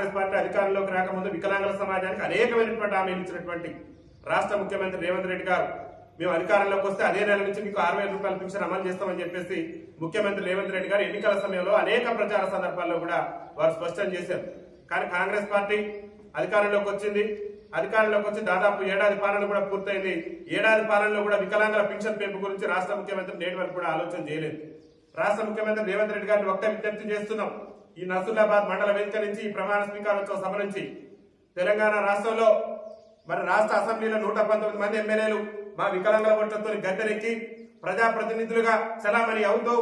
Congress party అధికారంలోకి రాకముందు వికలాంగుల సమాజానికి అనేకమైనటువంటి హామీలు ఇచ్చినటువంటి రాష్ట్ర ముఖ్యమంత్రి రేవంత్ రెడ్డి గారు. మేము అధికారంలోకి వస్తే అదే నెల నుంచి మీకు ఆరు వేల రూపాయల పెన్షన్ అమలు చేస్తామని చెప్పేసి ముఖ్యమంత్రి రేవంత్ రెడ్డి గారు ఎన్నికల సమయంలో అనేక ప్రచార సందర్భాల్లో కూడా వారు స్పష్టం చేశారు. కానీ కాంగ్రెస్ పార్టీ అధికారంలోకి వచ్చింది. అధికారంలోకి వచ్చి దాదాపు ఏడాది పాలన కూడా పూర్తయింది. ఏడాది పాలనలో కూడా వికలాంగుల పెన్షన్ పెంపు గురించి రాష్ట్ర ముఖ్యమంత్రి నేటి వరకు కూడా ఆలోచన చేయలేదు. రాష్ట్ర ముఖ్యమంత్రి రేవంత్ రెడ్డి గారిని ఒక్క విజ్ఞప్తి చేస్తున్నాం. ఈ నసూలాబాద్ మండల వేదిక నుంచి ఈ ప్రమాణ స్వీకారోత్సవ సభ నుంచి తెలంగాణ రాష్ట్రంలో మరి రాష్ట్ర అసెంబ్లీలో నూట పంతొమ్మిది మంది ఎమ్మెల్యేలు మా వికలాంగుల ఓట్లతో గద్దెనెక్కి ప్రజాప్రతినిధులుగా చలామణి అవుతూ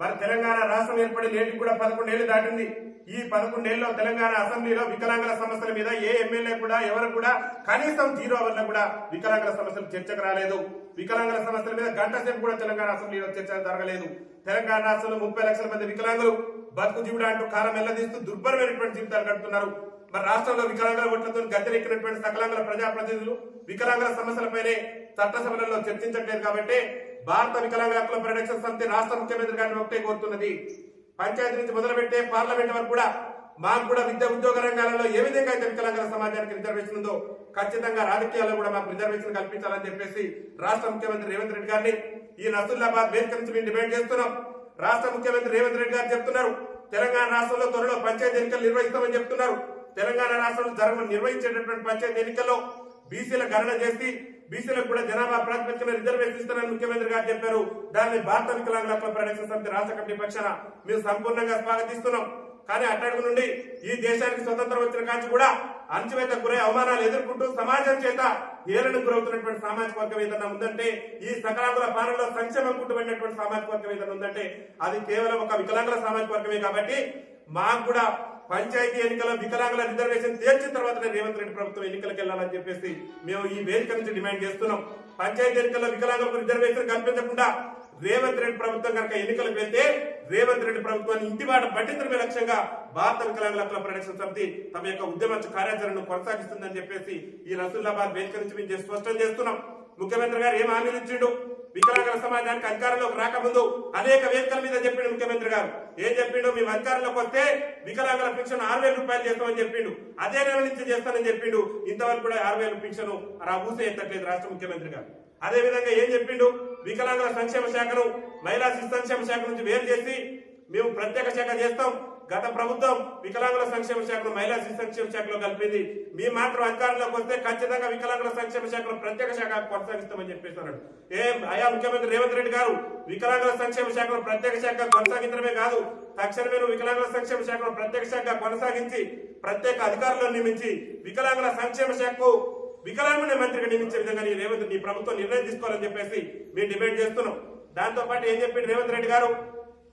మరి తెలంగాణ రాష్ట్రం ఏర్పడి నేటికి కూడా పదకొండేళ్ళు దాటింది. ఈ పదకొండేళ్ళలో తెలంగాణ అసెంబ్లీలో వికలాంగుల సమస్యల మీద ఏ ఎమ్మెల్యే కూడా ఎవరు కూడా కనీసం జీరో వల్ల కూడా వికలాంగుల సమస్యలు చర్చకు రాలేదు. వికలాంగుల సమస్యల మీద గంట సేపు కూడా తెలంగాణ అసెంబ్లీలో చర్చ జరగలేదు. తెలంగాణ రాష్ట్రంలో ముప్పై లక్షల మంది వికలాంగులు బతుకు జీవుడు అంటూ కాలం ఎల్లదీస్తూ దుర్భరమైనటువంటి జీవితాలు గడుపుతున్నారు. మరి రాష్ట్రంలో వికలాంగుల ఓట్లతో గద్దెనెక్కినటువంటి సకలాంగుల ప్రజాప్రతినిధులు వికలాంగుల సమస్యలపైనే చట్టసభలలో చర్చించట్లేదు కాబట్టి భారత వికలాంగుల హక్కుల పరిరక్షణ సమితి రాష్ట్ర ముఖ్యమంత్రి గారిని ఒకటే కోరుతున్నది. పంచాయతీ నుంచి మొదలుపెట్టే పార్లమెంట్ వరకు కూడా మాకు కూడా విద్య ఉద్యోగ రంగాలలో ఏ విధంగా అయితే వికలాంగుల సమాజానికి రిజర్వేషన్ ఉందో ఖచ్చితంగా రాజకీయాల్లో కూడా మాకు రిజర్వేషన్ కల్పించాలని చెప్పేసి రాష్ట్ర ముఖ్యమంత్రి రేవంత్ రెడ్డి గారిని ఈ నసుల్లాబాద్ వేదిక నుంచి మేము డిమాండ్ చేస్తున్నాం. రాష్ట్ర ముఖ్యమంత్రి రేవంత్ రెడ్డి గారు చెప్తున్నారు తెలంగాణ రాష్ట్రంలో త్వరలో పంచాయతీ ఎన్నికలు నిర్వహిస్తామని చెప్తున్నారు. తెలంగాణ రాష్ట్రంలో జరగ నిర్వహించేటటువంటి పంచాయతీ ఎన్నికల్లో బీసీల గణన చేసి బీసీలకు కూడా జనాభా ప్రాతిపదికన రిజర్వేషన్ ఇస్తానని ముఖ్యమంత్రి గారు చెప్పారు. దాన్ని భారత వికలాంగుల హక్కుల పరిరక్షణ సమితి రాష్ట్ర కమిటీ పక్షాన మేము సంపూర్ణంగా స్వాగతిస్తున్నాం. కానీ అట్టడుగు నుండి ఈ దేశానికి స్వతంత్రం వచ్చిన కాంచి కూడా అంచువేత గురై అవమానాలు ఎదుర్కొంటూ సమాజం చేత ఏలను గురవుతున్నటువంటి సామాజిక వర్గం ఏదైనా ఉందంటే ఈ సకలాంగుల పాలనలో సంక్షేమం కుట్టుబడినటువంటి సామాజిక వర్గం ఏదైనా ఉందంటే అది కేవలం ఒక వికలాంగుల సామాజిక వర్గమే కాబట్టి మాకు కూడా పంచాయతీ ఎన్నికల వికలాంగుల రిజర్వేషన్ తేల్చిన తర్వాతనే రేవంత్ రెడ్డి ప్రభుత్వం ఎన్నికలకు వెళ్ళాలని చెప్పేసి మేము ఈ వేదిక నుంచి డిమాండ్ చేస్తున్నాం. పంచాయతీ ఎన్నికల్లో వికలాంగులకు రిజర్వేషన్ కల్పించకుండా రేవంత్ రెడ్డి ప్రభుత్వం కనుక ఎన్నికలకు వెళ్తే రేవంత్ రెడ్డి ప్రభుత్వాన్ని ఇంటి బాట పట్టించడమే లక్ష్యంగా భారత వికలాంగుల హక్కుల పరిరక్షణ సమితి తమ యొక్క ఉద్యమ కార్యాచరణను కొనసాగిస్తుందని చెప్పేసి ఈ రసూల్లాబాద్ వేదిక నుంచి మేము స్పష్టం చేస్తున్నాం. ముఖ్యమంత్రి గారు ఏం హామీలు ఇచ్చిండు? వికలాంగుల సమాజానికి అధికారంలోకి రాకముందు అనేక వేదికల మీద చెప్పిండు ముఖ్యమంత్రి గారు. ఏం చెప్పిండు? మేము అధికారంలోకి వస్తే వికలాంగుల పెన్షన్ ఆరు వేల రూపాయలు చేస్తామని చెప్పిండు. అదే నెల నుంచి చేస్తానని చెప్పిండు. ఇంతవరకు కూడా ఆరు వేల పెన్షన్ ఆ ఊసే ఎత్తట్లేదు రాష్ట్ర ముఖ్యమంత్రి గారు. అదే విధంగా ఏం చెప్పిండు? వికలాంగుల సంక్షేమ శాఖను మహిళా శిశు సంక్షేమ శాఖ నుంచి వేరు చేసి మేము ప్రత్యేక శాఖ చేస్తాం. గత ప్రభుత్వం వికలాంగుల సంక్షేమ శాఖను మహిళా శిశు సంక్షేమ శాఖలో కలిపింది. మీ మాత్రం అధికారంలోకి వస్తే ఖచ్చితంగా వికలాంగుల సంక్షేమ శాఖను ప్రత్యేక శాఖ కొనసాగిస్తామని చెప్పేస్తున్నాడు ఏ ఏం అయా ముఖ్యమంత్రి రేవంత్ రెడ్డి గారు వికలాంగుల సంక్షేమ శాఖను ప్రత్యేక శాఖ కొనసాగించడమే కాదు తక్షణమే వికలాంగుల సంక్షేమ శాఖను ప్రత్యేక శాఖ కొనసాగించి ప్రత్యేక అధికారులను నియమించి వికలాంగుల సంక్షేమ శాఖకు వికలాంగుల మంత్రిగా నియమించే విధంగా నీ రేవంత్ నీ ప్రభుత్వం నిర్ణయం తీసుకోవాలని చెప్పేసి మేము డిమాండ్ చేస్తున్నాం. దాంతో పాటు ఏం చెప్పిండు రేవంత్ రెడ్డి గారు?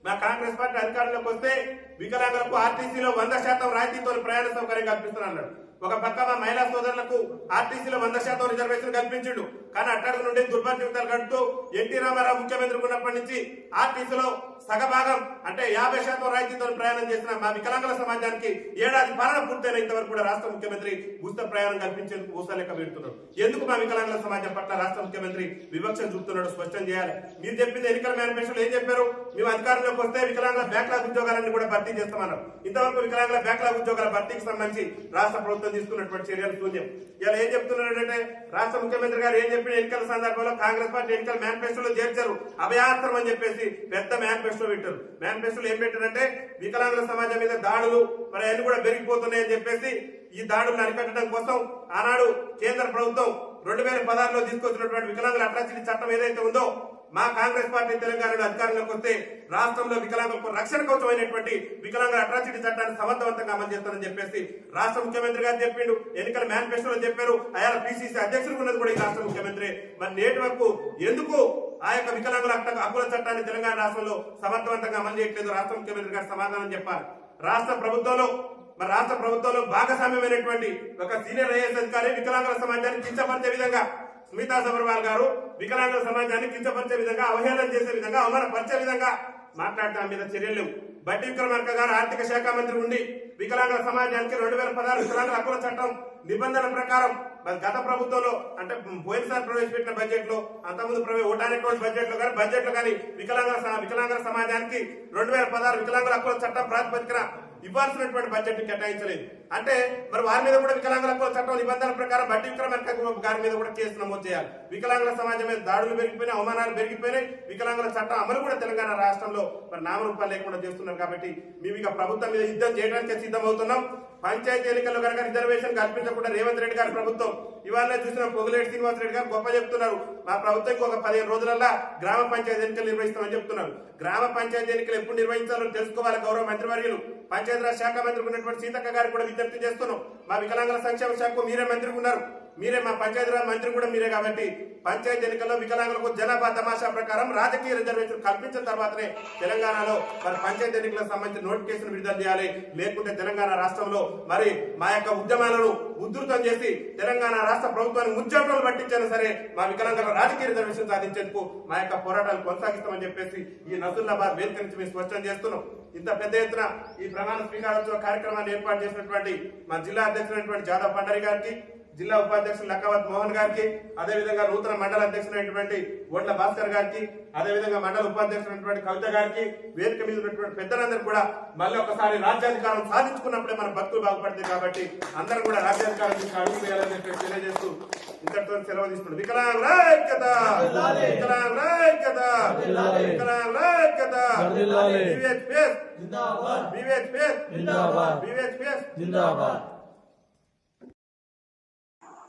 మా కాంగ్రెస్ పార్టీ అధికారంలోకి వస్తే వికలాంగులకు ఆర్టీసీలో వంద శాతం రాయితీతో ప్రయాణ సౌకర్యం కల్పిస్తున్నాడు ఒక పక్క మా మహిళా సోదరులకు ఆర్టీసీలో వంద శాతం రిజర్వేషన్ కల్పించిండు. కానీ అట్టడుగు నుండి దుర్భర జీవితాలు కడుతూ ఎన్టీ రామారావు ముఖ్యమంత్రి ఉన్నప్పటి నుంచి ఆర్టీసీలో సగభాగం అంటే యాభై శాతం రాయితీతో ప్రయాణం చేసిన మా వికలాంగుల సమాజానికి ఏడాది పాలన పూర్తయిన ఇంతవరకు కూడా రాష్ట్ర ముఖ్యమంత్రి ఉచిత ప్రయాణం కల్పించేందుకు ఊసలేక పెడుతున్నారు. ఎందుకు మా వికలాంగుల సమాజం పట్ల రాష్ట్ర ముఖ్యమంత్రి వివక్ష చూపుతున్నాడు స్పష్టం చేయాలి. మీరు చెప్పింది ఎన్నికల మేనిఫెస్టోలో ఏం చెప్పారు? మేము అధికారంలోకి వస్తే వికలాంగుల బ్యాక్లాగ్ ఉద్యోగాలన్నీ కూడా భర్తీ చేస్తున్నారు. ఇంతవరకు వికలాంగుల బ్యాక్లాగ్ ఉద్యోగాల భర్తీకి సంబంధించి రాష్ట్ర ప్రభుత్వం తీసుకున్నటువంటి చర్యలు శూన్యం ఇలా ఏం చెప్తున్నాడు అంటే రాష్ట్ర ముఖ్యమంత్రి గారు ఏం చెప్పిన ఎన్నికల సందర్భంలో కాంగ్రెస్ పార్టీ ఎన్నికల మేనిఫెస్టోలో చేర్చారు. అభయాస్త్రం అని చెప్పేసి పెద్ద మేనిఫెస్టో పెట్టారు. మేనిఫెస్టోలో ఏం పెట్టారంటే వికలాంగుల సమాజం మీద దాడులు మరి అన్ని కూడా పెరిగిపోతున్నాయని చెప్పేసి ఈ దాడులను అరికట్టడం కోసం ఆనాడు కేంద్ర ప్రభుత్వం రెండు వేల పదహారులో తీసుకొచ్చినటువంటి వికలాంగుల అట్రాసిటీ చట్టం ఏదైతే ఉందో మా కాంగ్రెస్ పార్టీ తెలంగాణలో అధికారంలోకి వస్తే రాష్ట్రంలో వికలాంగులకు రక్షణ కోసమైనటువంటి వికలాంగుల అట్రాసిటీ చట్టాన్ని సమర్థవంతంగా అమలు చేస్తానని చెప్పేసి రాష్ట్ర ముఖ్యమంత్రి గారు చెప్పిండు. ఎన్నికల మేనిఫెస్టోలో చెప్పారు. ఆయా పిసిసి అధ్యక్షుడు ఉన్నది కూడా ఈ రాష్ట్ర ముఖ్యమంత్రి. మరి నేటి వరకు ఎందుకు ఆ యొక్క వికలాంగుల హక్కుల చట్టాన్ని తెలంగాణ రాష్ట్రంలో సమర్థవంతంగా అమలు చేయట్లేదు? రాష్ట్ర ముఖ్యమంత్రి గారు సమాధానం చెప్పాలి. రాష్ట్ర ప్రభుత్వంలో మరి రాష్ట్ర ప్రభుత్వంలో భాగస్వామ్యమైనటువంటి ఒక సీనియర్ ఐఏఎస్ అధికారి వికలాంగుల సమాజాన్ని కించపరిచే విధంగా స్మితా సబర్వాల్ గారు వికలాంగుల సమాజాన్ని కించపరిచే విధంగా అవహేళన చేసే విధంగా అవమానపరిచే విధంగా మాట్లాడటం మీద చర్యలు లేవు. బట్టి విక్రమార్క గారు ఆర్థిక శాఖ మంత్రి ఉండి వికలాంగుల సమాజానికి రెండు వేల పదహారు వికలాంగుల హక్కుల చట్టం నిబంధనల ప్రకారం మరి గత ప్రభుత్వంలో అంటే పోయినసారి ప్రవేశపెట్టిన బడ్జెట్లో అంతకుముందు ప్రవేశ ఓటానికి బడ్జెట్లో కానీ బడ్జెట్లో కానీ వికలాంగుల వికలాంగుల సమాజానికి రెండు వేల పదహారు వికలాంగుల హక్కుల చట్టం ప్రాతిపదికన ఇవ్వాల్సినటువంటి బడ్జెట్ కేటాయించలేదు. అంటే మరి వారి మీద కూడా వికలాంగుల చట్టం నిబంధనల ప్రకారం బట్టి విక్రమార్క గారి మీద కూడా కేసు నమోదు చేయాలి. వికలాంగుల సమాజం మీద దాడులు పెరిగిపోయినాయి అవమానాలు పెరిగిపోయినాయి. వికలాంగుల చట్టం అమలు కూడా తెలంగాణ రాష్ట్రంలో మరి నామరూపాలు లేకుండా చేస్తున్నారు కాబట్టి మేము ఇక ప్రభుత్వం మీద యుద్ధం చేయడానికి సిద్ధమవుతున్నాం. పంచాయతీ ఎన్నికల్లో కనుక రిజర్వేషన్ కల్పించకుండా రేవంత్ రెడ్డి గారి ప్రభుత్వం ఇవాళ చూసిన పొగులేటి శ్రీనివాస రెడ్డి గారు గొప్ప చెప్తున్నారు. మా ప్రభుత్వం ఒక పదిహేను రోజులల్లా గ్రామ పంచాయతీ ఎన్నికలు నిర్వహిస్తామని చెప్తున్నారు. గ్రామ పంచాయతీ ఎన్నికలు ఎప్పుడు నిర్వహించాలో తెలుసుకోవాలి గౌరవ మంత్రివర్యులు. పంచాయతీరాజ్ శాఖ మంత్రి ఉన్నటువంటి సీతక్క గారికి కూడా విజ్ఞప్తి చేస్తున్నాం. మా వికలాంగుల సంక్షేమ శాఖకు మీరే మంత్రి ఉన్నారు మీరే మా పంచాయతీరాజ్ మంత్రి కూడా మీరే కాబట్టి పంచాయతీ ఎన్నికల్లో వికలాంగులకు జనాభా తమాషా ప్రకారం రాజకీయ రిజర్వేషన్ కల్పించిన తర్వాతనే తెలంగాణలో మరి పంచాయతీ ఎన్నికలకు సంబంధించిన నోటిఫికేషన్ విడుదల చేయాలి. లేకుంటే తెలంగాణ రాష్ట్రంలో మరి మా యొక్క ఉద్యమాలను ఉధృతం చేసి తెలంగాణ రాష్ట్ర ప్రభుత్వాన్ని ముచ్చటలు పట్టించినా సరే మా వికలాంగుల రాజకీయ రిజర్వేషన్ సాధించేందుకు మా యొక్క పోరాటాలు కొనసాగిస్తామని చెప్పేసి ఈ నసుల్లాబాద్ వేదిక నుంచి మేము స్పష్టం చేస్తున్నాం. ఇంత పెద్ద ఎత్తున ఈ ప్రమాణ స్వీకారోత్సవ కార్యక్రమాన్ని ఏర్పాటు చేసినటువంటి మా జిల్లా అధ్యక్షులైనటువంటి జాదవ్ పండరి గారికి జిల్లా ఉపాధ్యక్షులు లక్కవత్ మోహన్ గారికి అదే విధంగా నూతన మండల అధ్యక్షుడైనటువంటి ఒండ్ల భాస్కర్ గారికి అదే విధంగా మండల ఉపాధ్యక్షుడైనటువంటి కవిత గారికి వేదిక మీద ఉన్నటువంటి పెద్దలందరూ కూడా మళ్ళీ ఒకసారి రాజ్యాధికారం సాధించుకున్నప్పుడే మన భక్తులు బాగుపడుతుంది కాబట్టి అందరం కూడా రాజ్యాధికారం తీసుకు అడుగు వేయాలని తెలియజేస్తూ ఇంతటితో సెలవు తీసుకుంటాం వికలాంగుల ఐక్యత వికలాంగుల ఐక్యత వికలాంగుల ఐక్యత వర్ధిల్లాలి. వివేక్ జిందాబాద్! వివేక్ జిందాబాద్ వివేక్ జిందాబాద్!